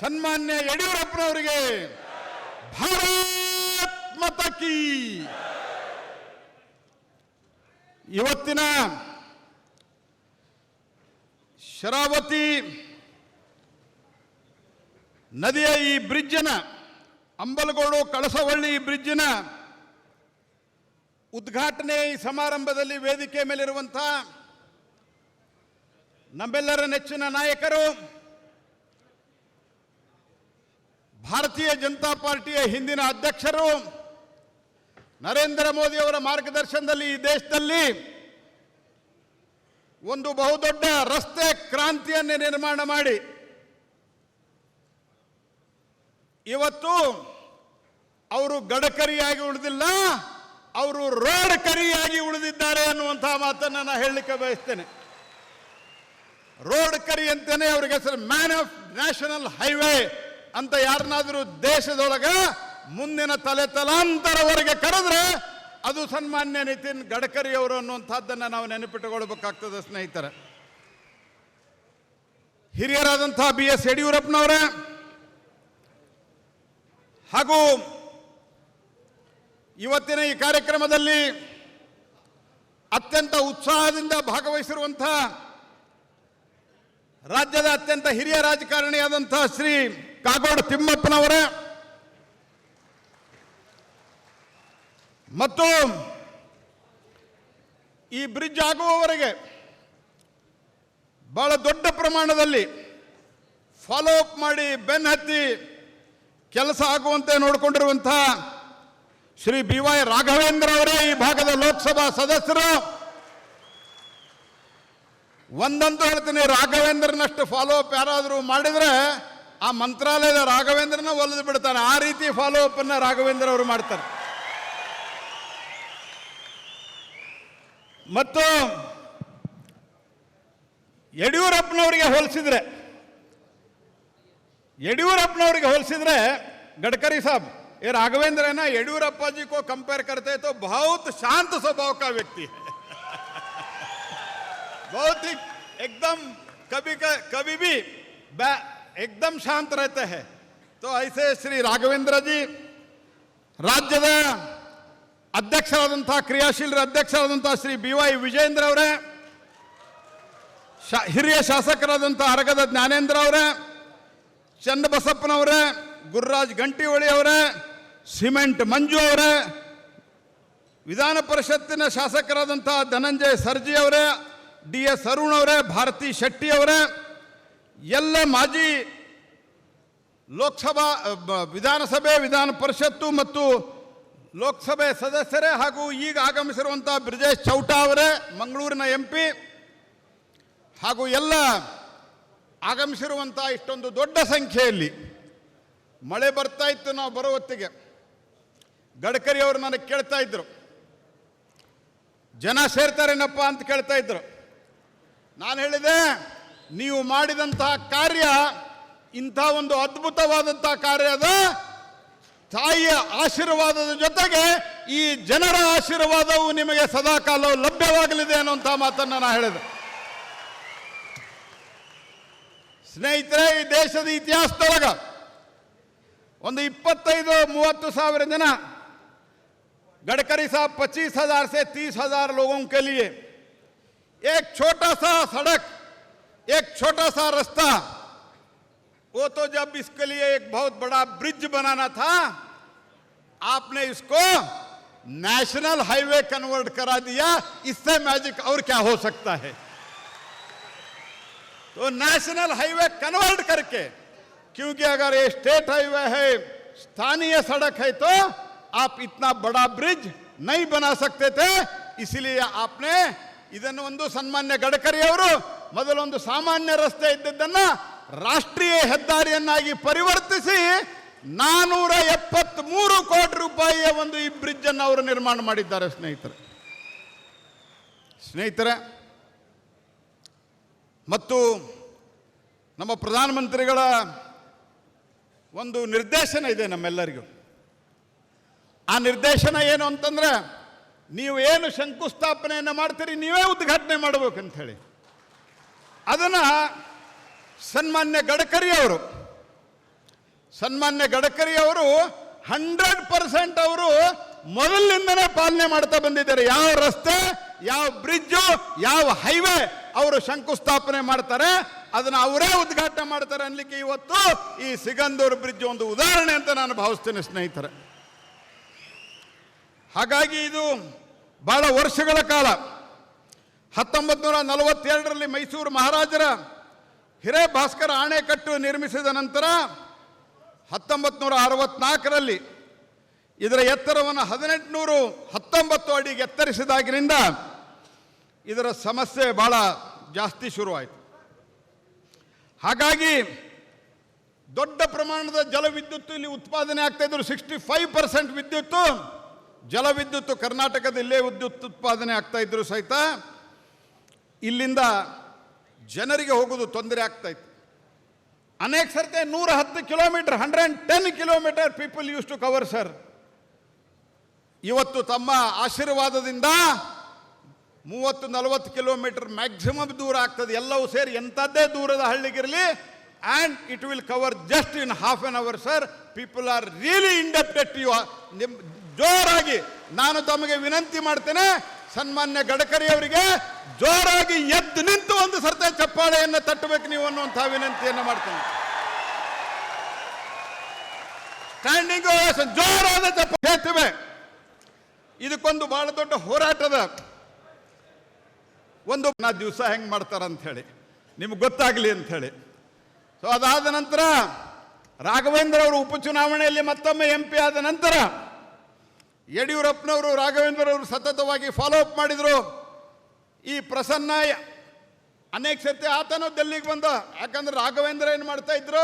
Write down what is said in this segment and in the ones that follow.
ಸನ್ಮಾನ್ಯ ಯಡಿಯೂರಪ್ಪನವರಿಗೆ ಭಾರತ್ ಮತ ಕೀ. ಇವತ್ತಿನ ಶರಾವತಿ ನದಿಯ ಈ ಬ್ರಿಡ್ಜನ, ಅಂಬಲಗೋಡು ಕಳಸವಳ್ಳಿ ಬ್ರಿಡ್ಜಿನ ಉದ್ಘಾಟನೆ ಈ ಸಮಾರಂಭದಲ್ಲಿ ವೇದಿಕೆ ಮೇಲಿರುವಂಥ ನಮ್ಮೆಲ್ಲರ ನೆಚ್ಚಿನ ನಾಯಕರು ಭಾರತೀಯ ಜನತಾ ಪಾರ್ಟಿಯ ಹಿಂದಿನ ಅಧ್ಯಕ್ಷರು ನರೇಂದ್ರ ಮೋದಿ ಅವರ ಮಾರ್ಗದರ್ಶನದಲ್ಲಿ ಈ ದೇಶದಲ್ಲಿ ಒಂದು ಬಹುದೊಡ್ಡ ರಸ್ತೆ ಕ್ರಾಂತಿಯನ್ನು ನಿರ್ಮಾಣ ಮಾಡಿ ಇವತ್ತು ಅವರು ಗಡಕರಿಯಾಗಿ ಉಳಿದಿಲ್ಲ, ಅವರು ರೋಡ್ ಕರಿಯಾಗಿ ಉಳಿದಿದ್ದಾರೆ ಅನ್ನುವಂತಹ ಮಾತನ್ನು ನಾನು ಹೇಳಲಿಕ್ಕೆ ಬಯಸ್ತೇನೆ. ರೋಡ್ ಕರಿ ಅಂತಲೇ ಅವ್ರಿಗೆ ಹೆಸರು ಮ್ಯಾನ್ ಆಫ್ ನ್ಯಾಷನಲ್ ಹೈವೇ ಅಂತ ಯಾರನ್ನಾದರೂ ದೇಶದೊಳಗ ಮುಂದಿನ ತಲೆ ತಲಾಂತರವರೆಗೆ ಕರೆದ್ರೆ ಅದು ಸನ್ಮಾನ್ಯ ನಿತಿನ್ ಗಡ್ಕರಿ ಅವರು ಅನ್ನುವಂಥದ್ದನ್ನು ನಾವು ನೆನಪಿಟ್ಟುಕೊಳ್ಬೇಕಾಗ್ತದೆ, ಸ್ನೇಹಿತರೆ. ಹಿರಿಯರಾದಂತಹ ಬಿ ಎಸ್ ಯಡಿಯೂರಪ್ಪನವರೇ, ಹಾಗೂ ಇವತ್ತಿನ ಈ ಕಾರ್ಯಕ್ರಮದಲ್ಲಿ ಅತ್ಯಂತ ಉತ್ಸಾಹದಿಂದ ಭಾಗವಹಿಸಿರುವಂತಹ ರಾಜ್ಯದ ಅತ್ಯಂತ ಹಿರಿಯ ರಾಜಕಾರಣಿಯಾದಂತಹ ಶ್ರೀ ಕಾಗೋಡು ತಿಮ್ಮಪ್ಪನವರೇ. ಮತ್ತು ಈ ಬ್ರಿಡ್ಜ್ ಆಗುವವರೆಗೆ ಬಹಳ ದೊಡ್ಡ ಪ್ರಮಾಣದಲ್ಲಿ ಫಾಲೋ ಅಪ್ ಮಾಡಿ ಬೆನ್ ಹತ್ತಿ ಕೆಲಸ ಆಗುವಂತೆ ನೋಡಿಕೊಂಡಿರುವಂತಹ ಶ್ರೀ ಬಿ ವೈ ರಾಘವೇಂದ್ರ ಅವರೇ ಈ ಭಾಗದ ಲೋಕಸಭಾ ಸದಸ್ಯರು. ಒಂದಂತೂ ಹೇಳ್ತೀನಿ, ರಾಘವೇಂದ್ರನಷ್ಟು ಫಾಲೋ ಅಪ್ ಯಾರಾದರೂ ಮಾಡಿದ್ರೆ ಆ ಮಂತ್ರಾಲಯದ ರಾಘವೇಂದ್ರನ ಒಲಿದು ಬಿಡ್ತಾನೆ ಆ ರೀತಿ ಫಾಲೋ ಅಪ್ ಅನ್ನ ರಾಘವೇಂದ್ರ ಅವರು ಮಾಡ್ತಾರೆ ಮತ್ತು ಯಡಿಯೂರಪ್ಪನವರಿಗೆ ಹೋಲಿಸಿದ್ರೆ ಯಡಿಯೂರಪ್ಪನವರಿಗೆ ಹೋಲಿಸಿದ್ರೆ गडकरी साहब ये राघवेंद्र है ना येडियूरप्पा जी को कंपेयर करते हैं तो बहुत शांत स्वभाव का व्यक्ति है बहुत ही एकदम कभी क- कभी भी बै- एकदम शांत रहते हैं तो ऐसे श्री राघवेंद्र जी ರಾಜ್ಯದ ಅಧ್ಯಕ್ಷರಾದಂತಹ ಕ್ರಿಯಾಶೀಲರ ಅಧ್ಯಕ್ಷರಾದಂತಹ ಶ್ರೀ ಬಿ ವೈ ವಿಜೇಂದ್ರ ಅವರೇ ಶಾ- ಹಿರಿಯ ಶಾಸಕರಾದಂತಹ ಅರಗದ ಜ್ಞಾನೇಂದ್ರ ಅವರೇ ಚನ್ನಬಸಪ್ಪನವರೇ ಗುರುರಾಜ್ ಗಂಟಿಹೊಳಿ ಅವರೇ ಸಿಮೆಂಟ್ ಮಂಜು ಅವರೇ ವಿಧಾನ ಪರಿಷತ್ತಿನ ಶಾಸಕರಾದಂತಹ ಧನಂಜಯ ಸರ್ಜಿ ಅವರೇ ಡಿ ಎಸ್ ಅರುಣ್ ಅವರೇ ಭಾರತಿ ಶೆಟ್ಟಿ ಅವರೇ ಎಲ್ಲ ಮಾಜಿ ಲೋಕಸಭಾ ವಿಧಾನಸಭೆ, ವಿಧಾನ ಪರಿಷತ್ತು ಮತ್ತು ಲೋಕಸಭೆ ಸದಸ್ಯರೇ ಹಾಗೂ ಈಗ ಆಗಮಿಸಿರುವಂಥ ಬ್ರಿಜೇಶ್ ಚೌಟಾ ಅವರೇ, ಮಂಗಳೂರಿನ ಎಂ ಹಾಗೂ ಎಲ್ಲ ಆಗಮಿಸಿರುವಂಥ ಇಷ್ಟೊಂದು ದೊಡ್ಡ ಸಂಖ್ಯೆಯಲ್ಲಿ ಮಳೆ ಬರ್ತಾ ಇತ್ತು ನಾವು ಬರೋ ಹೊತ್ತಿಗೆ. ಗಡ್ಕರಿ ಅವರು ನನಗೆ ಕೇಳ್ತಾ ಇದ್ರು. ಜನ ಸೇರ್ತಾರೇನಪ್ಪ ಅಂತ ಕೇಳ್ತಾ ಇದ್ರು. ನಾನು ಹೇಳಿದೆ ನೀವು ಮಾಡಿದಂತಹ ಕಾರ್ಯ ಇಂಥ ಒಂದು ಅದ್ಭುತವಾದಂತಹ ಕಾರ್ಯ ಅದ ತಾಯಿಯ ಆಶೀರ್ವಾದದ ಜೊತೆಗೆ ಈ ಜನರ ಆಶೀರ್ವಾದವು ನಿಮಗೆ ಸದಾಕಾಲ ಲಭ್ಯವಾಗಲಿದೆ ಅನ್ನುವಂಥ ಮಾತನ್ನು ನಾನು ಹೇಳಿದೆ ಸ್ನೇಹಿತರೆ ಈ ದೇಶದ ಇತಿಹಾಸದೊಳಗ ಒಂದು ಇಪ್ಪತ್ತೈದು ಮೂವತ್ತು ಸಾವಿರ ಜನ गडकरी साहब पच्चीस हजार से तीस हजार लोगों के लिए एक छोटा सा सड़क एक छोटा सा रास्ता वो तो जब इसके लिए एक बहुत बड़ा ब्रिज बनाना था आपने इसको नेशनल हाईवे कन्वर्ट करा दिया इससे मैजिक और क्या हो सकता है तो नेशनल हाईवे कन्वर्ट करके क्योंकि अगर ये स्टेट हाईवे है स्थानीय सड़क है तो आप इतना बड़ा ब्रिज नहीं बना सकते थे इसलिए आपने ಇದನ್ನು ಒಂದು ಸನ್ಮಾನ್ಯ ಗಡ್ಕರಿ ಅವರು ಮೊದಲೊಂದು ಸಾಮಾನ್ಯ ರಸ್ತೆ ಇದ್ದಿದ್ದನ್ನ ರಾಷ್ಟ್ರೀಯ ಹೆದ್ದಾರಿಯನ್ನಾಗಿ ಪರಿವರ್ತಿಸಿ ನಾನೂರ ಎಪ್ಪತ್ತ್ಮೂರು ಕೋಟಿ ರೂಪಾಯಿಯ ಒಂದು ಈ ಬ್ರಿಡ್ಜ್ ಅನ್ನು ಅವರು ನಿರ್ಮಾಣ ಮಾಡಿದ್ದಾರೆ, ಸ್ನೇಹಿತರೆ. ಸ್ನೇಹಿತರೆ, ಮತ್ತು ನಮ್ಮ ಪ್ರಧಾನಮಂತ್ರಿಗಳ ಒಂದು ನಿರ್ದೇಶನ ಇದೆ ನಮ್ಮೆಲ್ಲರಿಗೂ. ಆ ನಿರ್ದೇಶನ ಏನು ಅಂತಂದ್ರೆ, ನೀವು ಏನು ಶಂಕುಸ್ಥಾಪನೆಯನ್ನು ಮಾಡ್ತೀರಿ, ನೀವೇ ಉದ್ಘಾಟನೆ ಮಾಡಬೇಕಂತ ಹೇಳಿ ಅದನ್ನು ಸನ್ಮಾನ್ಯ ಗಡ್ಕರಿ ಅವರು, ಸನ್ಮಾನ್ಯ ಗಡ್ಕರಿ ಅವರು ಹಂಡ್ರೆಡ್ ಪರ್ಸೆಂಟ್ ಅವರು ಮೊದಲಿನಿಂದನೇ ಪಾಲನೆ ಮಾಡ್ತಾ ಬಂದಿದ್ದಾರೆ. ಯಾವ ರಸ್ತೆ, ಯಾವ ಬ್ರಿಡ್ಜು, ಯಾವ ಹೈವೇ ಅವರು ಶಂಕುಸ್ಥಾಪನೆ ಮಾಡ್ತಾರೆ, ಅದನ್ನ ಅವರೇ ಉದ್ಘಾಟನೆ ಮಾಡ್ತಾರೆ ಅನ್ಲಿಕ್ಕೆ ಇವತ್ತು ಈ ಸಿಗಂದೂರು ಬ್ರಿಡ್ಜ್ ಒಂದು ಉದಾಹರಣೆ ಅಂತ ನಾನು ಭಾವಿಸ್ತೇನೆ ಸ್ನೇಹಿತರೆ. ಹಾಗಾಗಿ ಇದು ಬಹಳ ವರ್ಷಗಳ ಕಾಲ ಹತ್ತೊಂಬತ್ತು ನೂರ ನಲವತ್ತೆರಡರಲ್ಲಿ ಮೈಸೂರು ಮಹಾರಾಜರ ಹಿರೇಭಾಸ್ಕರ ಆಣೆಕಟ್ಟು ನಿರ್ಮಿಸಿದ ನಂತರ ಹತ್ತೊಂಬತ್ತು ನೂರ ಅರವತ್ನಾಲ್ಕರಲ್ಲಿ ಇದರ ಎತ್ತರವನ್ನು ಹದಿನೆಂಟುನೂರು ಹತ್ತೊಂಬತ್ತು ಅಡಿಗೆ ಎತ್ತರಿಸಿದಾಗಿನಿಂದ ಇದರ ಸಮಸ್ಯೆ ಭಾಳ ಜಾಸ್ತಿ ಶುರುವಾಯಿತು. ಹಾಗಾಗಿ ದೊಡ್ಡ ಪ್ರಮಾಣದ ಜಲವಿದ್ಯುತ್ತು ಇಲ್ಲಿ ಉತ್ಪಾದನೆ ಆಗ್ತಾ ಇದ್ರು ಸಿಕ್ಸ್ಟಿ ಫೈವ್ ಪರ್ಸೆಂಟ್ ವಿದ್ಯುತ್ತು, ಜಲವಿದ್ಯುತ್ತು ಕರ್ನಾಟಕದಲ್ಲೇ ವಿದ್ಯುತ್ ಉತ್ಪಾದನೆ ಆಗ್ತಾ ಇದ್ರು ಸಹಿತ ಇಲ್ಲಿಂದ ಜನರಿಗೆ ಹೋಗೋದು ತೊಂದರೆ ಆಗ್ತಾ ಇತ್ತು. ಅನೇಕ ಸರ್ತಿ ನೂರ ಹತ್ತು kilometre, hundred ten kilometre people use to cover sir ಇವತ್ತು ತಮ್ಮ ಆಶೀರ್ವಾದದಿಂದ ಮೂವತ್ತು ನಲವತ್ತು ಕಿಲೋಮೀಟರ್ ಮ್ಯಾಕ್ಸಿಮಮ್ ದೂರ ಆಗ್ತದೆ. ಎಲ್ಲವೂ ಸೇರಿ ಎಂಥದ್ದೇ ದೂರದ ಹಳ್ಳಿಗಿರಲಿ and it will cover just in half an hour sir people are really indebted you ನಿಮ್ ಜೋರಾಗಿ ನಾನು ತಮಗೆ ವಿನಂತಿ ಮಾಡ್ತೇನೆ ಸನ್ಮಾನ್ಯ ಗಡಕರಿ ಅವರಿಗೆ ಜೋರಾಗಿ ಎದ್ದು ನಿಂತು ಒಂದು ಸರ್ತೆ ಚಪ್ಪಾಳೆಯನ್ನು ತಟ್ಟಬೇಕು ನೀವು ಅನ್ನುವಂತಹ ವಿನಂತಿಯನ್ನು ಮಾಡ್ತೇನೆ. ಸ್ಟ್ಯಾಂಡಿಂಗ್ ಜೋರಾದ ಚಪ್ಪ ಹೇಳ್ತೇವೆ. ಇದಕ್ಕೊಂದು ಬಹಳ ದೊಡ್ಡ ಹೋರಾಟದ ಒಂದು ನಾ ದಿವಸ ಹೆಂಗೆ ಮಾಡ್ತಾರ ಅಂತ ಹೇಳಿ ನಿಮ್ಗೆ ಗೊತ್ತಾಗಲಿ ಅಂತ ಹೇಳಿ ಸೊ ಅದಾದ ನಂತರ ರಾಘವೇಂದ್ರ ಅವರು ಉಪಚುನಾವಣೆಯಲ್ಲಿ ಮತ್ತೊಮ್ಮೆ ಎಂ ಪಿ ಆದ ನಂತರ ಯಡಿಯೂರಪ್ಪನವರು ರಾಘವೇಂದ್ರ ಅವರು ಸತತವಾಗಿ ಫಾಲೋ ಅಪ್ ಮಾಡಿದರು. ಈ ಪ್ರಸನ್ನ ಅನೇಕ ಸರ್ತಿ ಆತನೂ ಡೆಲ್ಲಿಗೆ ಬಂದ. ಯಾಕಂದ್ರೆ ರಾಘವೇಂದ್ರ ಏನು ಮಾಡ್ತಾ ಇದ್ರು?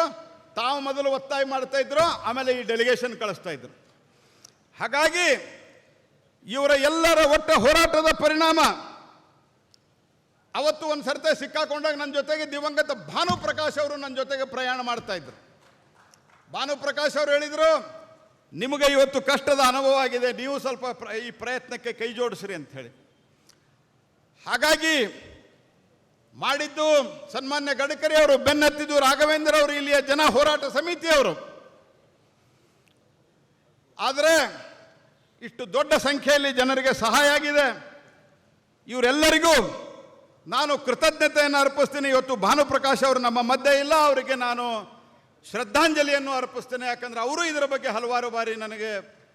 ತಾವು ಮೊದಲು ಒತ್ತಾಯ ಮಾಡ್ತಾ ಇದ್ರು, ಆಮೇಲೆ ಈ ಡೆಲಿಗೇಷನ್ ಕಳಿಸ್ತಾ ಇದ್ರು. ಹಾಗಾಗಿ ಇವರ ಎಲ್ಲರ ಒಟ್ಟ ಹೋರಾಟದ ಪರಿಣಾಮ ಅವತ್ತು ಒಂದು ಸರ್ತೆ ಸಿಕ್ಕಾಕೊಂಡಾಗ ನನ್ನ ಜೊತೆಗೆ ದಿವಂಗತ ಭಾನುಪ್ರಕಾಶ್ ಅವರು ನನ್ನ ಜೊತೆಗೆ ಪ್ರಯಾಣ ಮಾಡ್ತಾ ಇದ್ರು. ಭಾನುಪ್ರಕಾಶ್ ಅವರು ಹೇಳಿದರು ನಿಮಗೆ ಇವತ್ತು ಕಷ್ಟದ ಅನುಭವ ಆಗಿದೆ, ನೀವು ಸ್ವಲ್ಪ ಈ ಪ್ರಯತ್ನಕ್ಕೆ ಕೈ ಜೋಡಿಸ್ರಿ ಅಂತ ಹೇಳಿ. ಹಾಗಾಗಿ ಮಾಡಿದ್ದು ಸನ್ಮಾನ್ಯ ಗಡ್ಕರಿ ಅವರು, ಬೆನ್ನತ್ತಿದ್ದು ರಾಘವೇಂದ್ರ ಅವರು, ಇಲ್ಲಿಯ ಜನ ಹೋರಾಟ ಸಮಿತಿಯವರು ಆದರೆ ಇಷ್ಟು ದೊಡ್ಡ ಸಂಖ್ಯೆಯಲ್ಲಿ ಜನರಿಗೆ ಸಹಾಯ ಆಗಿದೆ. ಇವರೆಲ್ಲರಿಗೂ ನಾನು ಕೃತಜ್ಞತೆಯನ್ನು ಅರ್ಪಿಸ್ತೀನಿ. ಇವತ್ತು ಭಾನುಪ್ರಕಾಶ್ ಅವರು ನಮ್ಮ ಮಧ್ಯೆ ಇಲ್ಲ, ಅವರಿಗೆ ನಾನು ಶ್ರದ್ಧಾಂಜಲಿಯನ್ನು ಅರ್ಪಿಸ್ತೇನೆ, ಯಾಕಂದ್ರೆ ಅವರು ಇದರ ಬಗ್ಗೆ ಹಲವಾರು ಬಾರಿ ನನಗೆ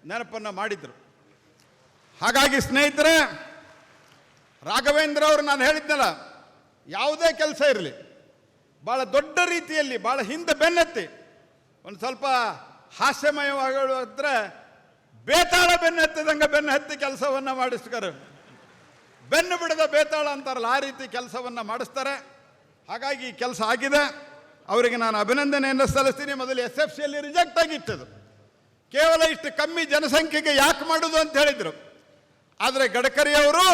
ನೆನಪನ್ನು ಮಾಡಿದರು. ಹಾಗಾಗಿ ಸ್ನೇಹಿತರೆ, ರಾಘವೇಂದ್ರ ಅವರು ನಾನು ಹೇಳಿದ್ನಲ್ಲ, ಯಾವುದೇ ಕೆಲಸ ಇರಲಿ ಭಾಳ ದೊಡ್ಡ ರೀತಿಯಲ್ಲಿ ಭಾಳ ಹಿಂದೆ ಬೆನ್ನತ್ತಿ, ಒಂದು ಸ್ವಲ್ಪ ಹಾಸ್ಯಮಯವಾಗಿದ್ರೆ ಬೇತಾಳ ಬೆನ್ನತ್ತಿದಂಗೆ ಬೆನ್ನು ಹತ್ತಿ ಕೆಲಸವನ್ನು ಮಾಡಿಸ್ತಾರೆ. ಬೆನ್ನು ಬಿಡದ ಬೇತಾಳ ಅಂತಾರಲ್ಲ, ಆ ರೀತಿ ಕೆಲಸವನ್ನು ಮಾಡಿಸ್ತಾರೆ. ಹಾಗಾಗಿ ಕೆಲಸ ಆಗಿದೆ. ಅವರಿಗೆ ನಾನು ಅಭಿನಂದನೆಯನ್ನು ಸಲ್ಲಿಸ್ತೀನಿ. ಮೊದಲು ಎಸ್ ಎಫ್ ಸಿಯಲ್ಲಿ ರಿಜೆಕ್ಟ್ ಆಗಿತ್ತದು. ಕೇವಲ ಇಷ್ಟು ಕಮ್ಮಿ ಜನಸಂಖ್ಯೆಗೆ ಯಾಕೆ ಮಾಡೋದು ಅಂತ ಹೇಳಿದರು. ಆದರೆ ಗಡ್ಕರಿ ಅವರು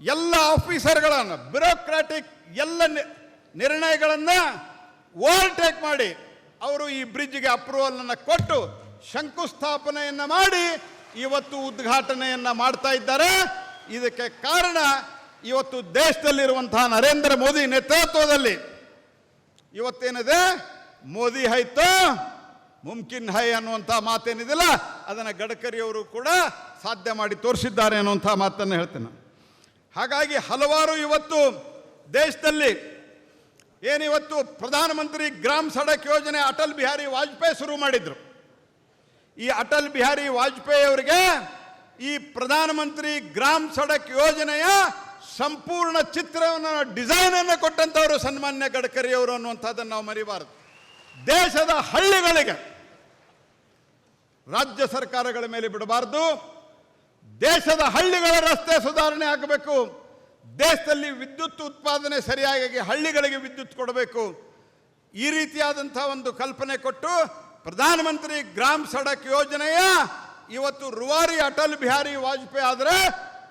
ಎಲ್ಲ ಆಫೀಸರ್ಗಳನ್ನು ಬ್ಯೂರೋಕ್ರಾಟಿಕ್ ಎಲ್ಲ ನಿರ್ಣಯಗಳನ್ನು ಓವರ್ಟೇಕ್ ಮಾಡಿ ಅವರು ಈ ಬ್ರಿಡ್ಜ್ಗೆ ಅಪ್ರೂವಲನ್ನು ಕೊಟ್ಟು ಶಂಕುಸ್ಥಾಪನೆಯನ್ನು ಮಾಡಿ ಇವತ್ತು ಉದ್ಘಾಟನೆಯನ್ನು ಮಾಡ್ತಾ ಇದ್ದಾರೆ. ಇದಕ್ಕೆ ಕಾರಣ ಇವತ್ತು ದೇಶದಲ್ಲಿರುವಂತಹ ನರೇಂದ್ರ ಮೋದಿ ನೇತೃತ್ವದಲ್ಲಿ ಇವತ್ತೇನಿದೆ? ಮೋದಿ ಹೈತೋ, ಮುಮ್ಕಿನ್ ಹೈ ಅನ್ನುವಂಥ ಮಾತೇನಿದಿಲ್ಲ, ಅದನ್ನು ಗಡ್ಕರಿ ಅವರು ಕೂಡ ಸಾಧ್ಯ ಮಾಡಿ ತೋರಿಸಿದ್ದಾರೆ ಅನ್ನುವಂಥ ಮಾತನ್ನು ಹೇಳ್ತೇನೆ. ಹಾಗಾಗಿ ಹಲವಾರು ಇವತ್ತು ದೇಶದಲ್ಲಿ ಏನಿವತ್ತು ಪ್ರಧಾನಮಂತ್ರಿ ಗ್ರಾಮ್ ಸಡಕ್ ಯೋಜನೆ ಅಟಲ್ ಬಿಹಾರಿ ವಾಜಪೇಯಿ ಶುರು ಮಾಡಿದ್ರು. ಈ ಅಟಲ್ ಬಿಹಾರಿ ವಾಜಪೇಯಿ ಅವರಿಗೆ ಈ ಪ್ರಧಾನಮಂತ್ರಿ ಗ್ರಾಮ್ ಸಡಕ್ ಯೋಜನೆಯ ಸಂಪೂರ್ಣ ಚಿತ್ರವನ್ನು ಡಿಸೈನ್ ಅನ್ನು ಕೊಟ್ಟಂತವರು ಸನ್ಮಾನ್ಯ ಗಡ್ಕರಿ ಅವರು ಅನ್ನುವಂಥದ್ದನ್ನು ನಾವು ಮರಿಬಾರದು. ದೇಶದ ಹಳ್ಳಿಗಳಿಗೆ, ರಾಜ್ಯ ಸರ್ಕಾರಗಳ ಮೇಲೆ ಬಿಡಬಾರದು. ದೇಶದ ಹಳ್ಳಿಗಳ ರಸ್ತೆ ಸುಧಾರಣೆ ಆಗಬೇಕು. ದೇಶದಲ್ಲಿ ವಿದ್ಯುತ್ ಉತ್ಪಾದನೆ ಸರಿಯಾಗಿ ಹಳ್ಳಿಗಳಿಗೆ ವಿದ್ಯುತ್ ಕೊಡಬೇಕು. ಈ ರೀತಿಯಾದಂಥ ಒಂದು ಕಲ್ಪನೆ ಕೊಟ್ಟು ಪ್ರಧಾನಮಂತ್ರಿ ಗ್ರಾಮ್ ಸಡಕ್ ಯೋಜನೆಯ ಇವತ್ತು ರುವಾರಿ ಅಟಲ್ ಬಿಹಾರಿ ವಾಜಪೇಯಿ ಆದರೆ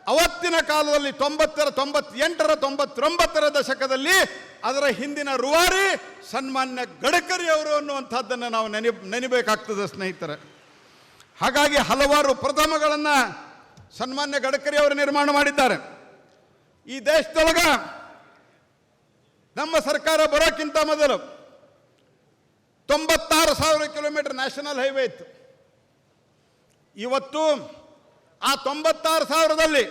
ಅವತ್ತಿನ ಕಾಲದಲ್ಲಿ ತೊಂಬತ್ತರ, ತೊಂಬತ್ತೆಂಟರ, ತೊಂಬತ್ತೊಂಬತ್ತರ ದಶಕದಲ್ಲಿ ಅದರ ಹಿಂದಿನ ರೂವಾರಿ ಸನ್ಮಾನ್ಯ ಗಡ್ಕರಿ ಅವರು ಅನ್ನುವಂಥದ್ದನ್ನು ನಾವು ನೆನೆ, ನೆನಿಬೇಕಾಗ್ತದೆ ಸ್ನೇಹಿತರೆ. ಹಾಗಾಗಿ ಹಲವಾರು ಪ್ರಥಮಗಳನ್ನು ಸನ್ಮಾನ್ಯ ಗಡ್ಕರಿ ಅವರು ನಿರ್ಮಾಣ ಮಾಡಿದ್ದಾರೆ. ಈ ದೇಶದೊಳಗ ನಮ್ಮ ಸರ್ಕಾರ ಬರೋಕ್ಕಿಂತ ಮೊದಲು ತೊಂಬತ್ತಾರು ಸಾವಿರ ಕಿಲೋಮೀಟರ್ ನ್ಯಾಷನಲ್ ಹೈವೇ ಇತ್ತು. ಇವತ್ತು ಆ ತೊಂಬತ್ತಾರು ಸಾವಿರದಲ್ಲಿ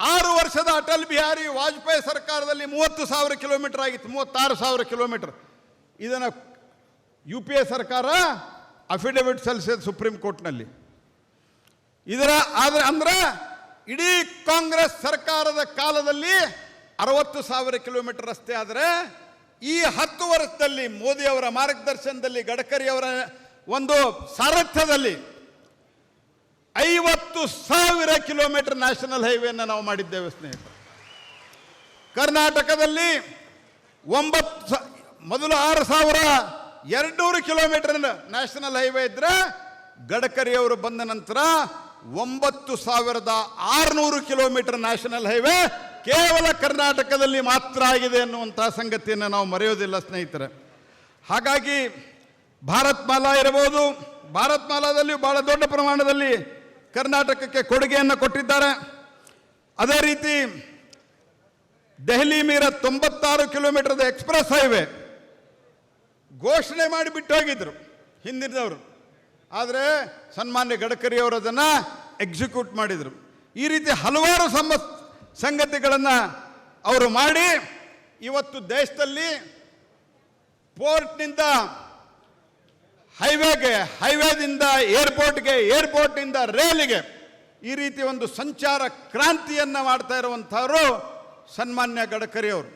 ಆರು ವರ್ಷದ ಅಟಲ್ ಬಿಹಾರಿ ವಾಜಪೇಯಿ ಸರ್ಕಾರದಲ್ಲಿ ಮೂವತ್ತು ಸಾವಿರ ಕಿಲೋಮೀಟರ್ ಆಗಿತ್ತು, ಮೂವತ್ತಾರು ಸಾವಿರ ಕಿಲೋಮೀಟರ್. ಇದನ್ನು ಯು ಪಿ ಎ ಸರ್ಕಾರ ಅಫಿಡವಿಟ್ ಸಲ್ಲಿಸಿದ ಸುಪ್ರೀಂ ಕೋರ್ಟ್ನಲ್ಲಿ. ಇದರ ಆದರೆ ಅಂದ್ರೆ ಇಡೀ ಕಾಂಗ್ರೆಸ್ ಸರ್ಕಾರದ ಕಾಲದಲ್ಲಿ ಅರವತ್ತು ಸಾವಿರ ಕಿಲೋಮೀಟರ್ ರಸ್ತೆ ಆದರೆ ಈ ಹತ್ತು ವರ್ಷದಲ್ಲಿ ಮೋದಿಯವರ ಮಾರ್ಗದರ್ಶನದಲ್ಲಿ ಗಡ್ಕರಿಯವರ ಒಂದು ಸಾರಥ್ಯದಲ್ಲಿ ಐವತ್ತು ಸಾವಿರ ಕಿಲೋಮೀಟರ್ ನ್ಯಾಷನಲ್ ಹೈವೇನ ನಾವು ಮಾಡಿದ್ದೇವೆ ಸ್ನೇಹಿತರೆ. ಕರ್ನಾಟಕದಲ್ಲಿ ಒಂಬತ್ತು ಸ- ಮೊದಲು ಆರು ಸಾವಿರ, ಎರಡುನೂರು ಕಿಲೋಮೀಟರ್ ನ್ಯಾಷನಲ್ ಹೈವೇ ಇದ್ದರೆ ಗಡ್ಕರಿ ಅವರು ಬಂದ ನಂತರ ಒಂಬತ್ತು ಸಾವಿರದ ಆರುನೂರು ಕಿಲೋಮೀಟರ್ ನ್ಯಾಷನಲ್ ಹೈವೇ ಕೇವಲ ಕರ್ನಾಟಕದಲ್ಲಿ ಮಾತ್ರ ಆಗಿದೆ ಅನ್ನುವಂತಹ ಸಂಗತಿಯನ್ನು ನಾವು ಮರೆಯೋದಿಲ್ಲ ಸ್ನೇಹಿತರೆ. ಹಾಗಾಗಿ ಭಾರತ್ ಮಾಲಾ ಇರಬಹುದು. ಭಾರತ್ ಮಾಲಾದಲ್ಲಿ ಬಹಳ ದೊಡ್ಡ ಪ್ರಮಾಣದಲ್ಲಿ ಕರ್ನಾಟಕಕ್ಕೆ ಕೊಡುಗೆಯನ್ನು ಕೊಟ್ಟಿದ್ದಾರೆ. ಅದೇ ರೀತಿ ದೆಹಲಿ ಮೀರ ತೊಂಬತ್ತಾರು ಕಿಲೋಮೀಟರ್ದ ಎಕ್ಸ್ಪ್ರೆಸ್ ಹೈವೇ ಘೋಷಣೆ ಮಾಡಿ ಬಿಟ್ಟು ಹೋಗಿದ್ರು ಹಿಂದಿನವರು ಆದರೆ ಸನ್ಮಾನ್ಯ ಗಡ್ಕರಿ ಅವರು ಅದನ್ನು ಎಕ್ಸಿಕ್ಯೂಟ್ ಮಾಡಿದರು. ಈ ರೀತಿ ಹಲವಾರು ಸಮ ಸಂಗತಿಗಳನ್ನು ಅವರು ಮಾಡಿ ಇವತ್ತು ದೇಶದಲ್ಲಿ ಪೋರ್ಟ್ನಿಂದ ಹೈವೇಗೆ, ಹೈವೇದಿಂದ ಏರ್ಪೋರ್ಟ್ಗೆ, ಏರ್ಪೋರ್ಟ್ನಿಂದ ರೈಲಿಗೆ ಈ ರೀತಿ ಒಂದು ಸಂಚಾರ ಕ್ರಾಂತಿಯನ್ನು ಮಾಡ್ತಾ ಇರುವಂಥವರು ಸನ್ಮಾನ್ಯ ಗಡ್ಕರಿ ಅವರು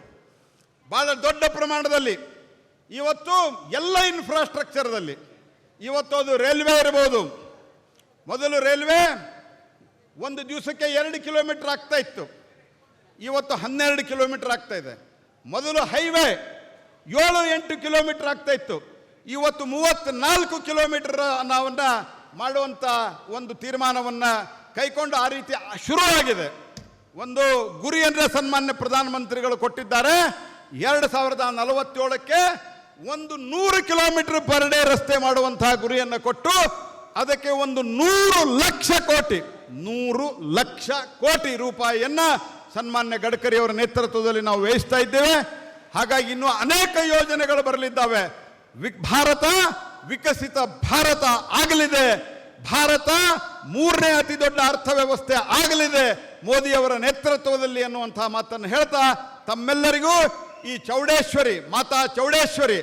ಭಾಳ ದೊಡ್ಡ ಪ್ರಮಾಣದಲ್ಲಿ ಇವತ್ತು ಎಲ್ಲ ಇನ್ಫ್ರಾಸ್ಟ್ರಕ್ಚರ್ದಲ್ಲಿ ಇವತ್ತು ಅದು ರೈಲ್ವೆ ಇರ್ಬೋದು. ಮೊದಲು ರೈಲ್ವೆ ಒಂದು ದಿವಸಕ್ಕೆ ಎರಡು ಕಿಲೋಮೀಟರ್ ಆಗ್ತಾ ಇತ್ತು. ಇವತ್ತು ಹನ್ನೆರಡು ಕಿಲೋಮೀಟರ್ ಆಗ್ತಾ ಇದೆ. ಮೊದಲು ಹೈವೇ ಏಳು ಎಂಟು ಕಿಲೋಮೀಟರ್ ಆಗ್ತಾ ಇತ್ತು. ಇವತ್ತು ಮೂವತ್ತ್ನಾಲ್ಕು ಕಿಲೋಮೀಟರ್ ನಾವನ್ನ ಮಾಡುವಂಥ ಒಂದು ತೀರ್ಮಾನವನ್ನು ಕೈಕೊಂಡು ಆ ರೀತಿ ಶುರುವಾಗಿದೆ. ಒಂದು ಗುರಿಯನ್ನು ಸನ್ಮಾನ್ಯ ಪ್ರಧಾನಮಂತ್ರಿಗಳು ಕೊಟ್ಟಿದ್ದಾರೆ. ಎರಡು ಸಾವಿರದ ನಲವತ್ತೇಳಕ್ಕೆ ಒಂದು ನೂರು ಕಿಲೋಮೀಟರ್ ಪರ್ ಡೇ ರಸ್ತೆ ಮಾಡುವಂತಹ ಗುರಿಯನ್ನು ಕೊಟ್ಟು ಅದಕ್ಕೆ ಒಂದು ನೂರು ಲಕ್ಷ ಕೋಟಿ, ನೂರು ಲಕ್ಷ ಕೋಟಿ ರೂಪಾಯಿಯನ್ನು ಸನ್ಮಾನ್ಯ ಗಡ್ಕರಿ ಅವರ ನೇತೃತ್ವದಲ್ಲಿ ನಾವು ವ್ಯಯಿಸ್ತಾ ಇದ್ದೇವೆ. ಹಾಗಾಗಿ ಇನ್ನೂ ಅನೇಕ ಯೋಜನೆಗಳು ಬರಲಿದ್ದಾವೆ. ಭಾರತ ವಿಕಸಿತ ಭಾರತ ಆಗಲಿದೆ. ಭಾರತ ಮೂರನೇ ಅತಿ ದೊಡ್ಡ ಅರ್ಥವ್ಯವಸ್ಥೆ ಆಗಲಿದೆ. ಮೋದಿಯವರ ನೇತೃತ್ವದಲ್ಲಿ ಅನ್ನುವಂತಹ ಮಾತನ್ನು ಹೇಳ್ತಾ ತಮ್ಮೆಲ್ಲರಿಗೂ ಈ ಚೌಡೇಶ್ವರಿ, ಮಾತಾ ಚೌಡೇಶ್ವರಿ,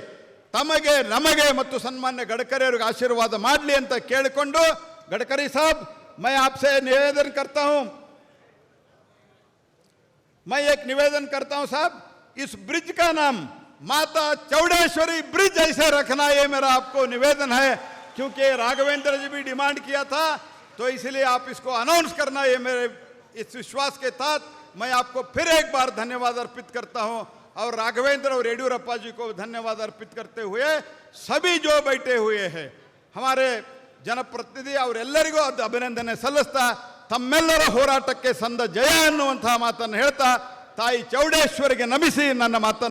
ತಮಗೆ ನಮಗೆ ಮತ್ತು ಸನ್ಮಾನ್ಯ ಗಡ್ಕರಿಯವರಿಗೆ ಆಶೀರ್ವಾದ ಮಾಡಲಿ ಅಂತ ಕೇಳಿಕೊಂಡು, ಗಡ್ಕರಿ ಸಾಬ್, ಮೈ ಆಪ್ಸೆ ನಿವೇದನ ಕರ್ತಾ ಹೂಂ. ಮೈ ಏಕ್ ನಿವೇದನ ಕರ್ತಾ ಹೂಂ ಸಾಬ್. ಇಸ್ ಬ್ರಿಜ್ ಕಾ ನಾಮ್. माता चौड़ेश्वरी ब्रिज ऐसे रखना ये मेरा आपको निवेदन है क्योंकि राघवेंद्र जी भी डिमांड किया था तो इसलिए आप इसको अनाउंस करना ये मेरे इस विश्वास के साथ मैं आपको फिर एक बार धन्यवाद अर्पित करता हूं और राघवेंद्र और येडियूरप्पा जी को धन्यवाद अर्पित करते हुए सभी जो बैठे हुए हैं हमारे ಜನಪ್ರತಿನಿಧಿ ಅವರೆಲ್ಲರಿಗೂ ಅದು ಅಭಿನಂದನೆ ಸಲ್ಲಿಸ್ತಾ ತಮ್ಮೆಲ್ಲರ ಹೋರಾಟಕ್ಕೆ ಸಂದ ಜಯ ಅನ್ನುವಂತಹ ಮಾತನ್ನು ಹೇಳ್ತಾ ತಾಯಿ ಚೌಡೇಶ್ವರಿಗೆ ನಮಿಸಿ ನನ್ನ ಮಾತನ್ನು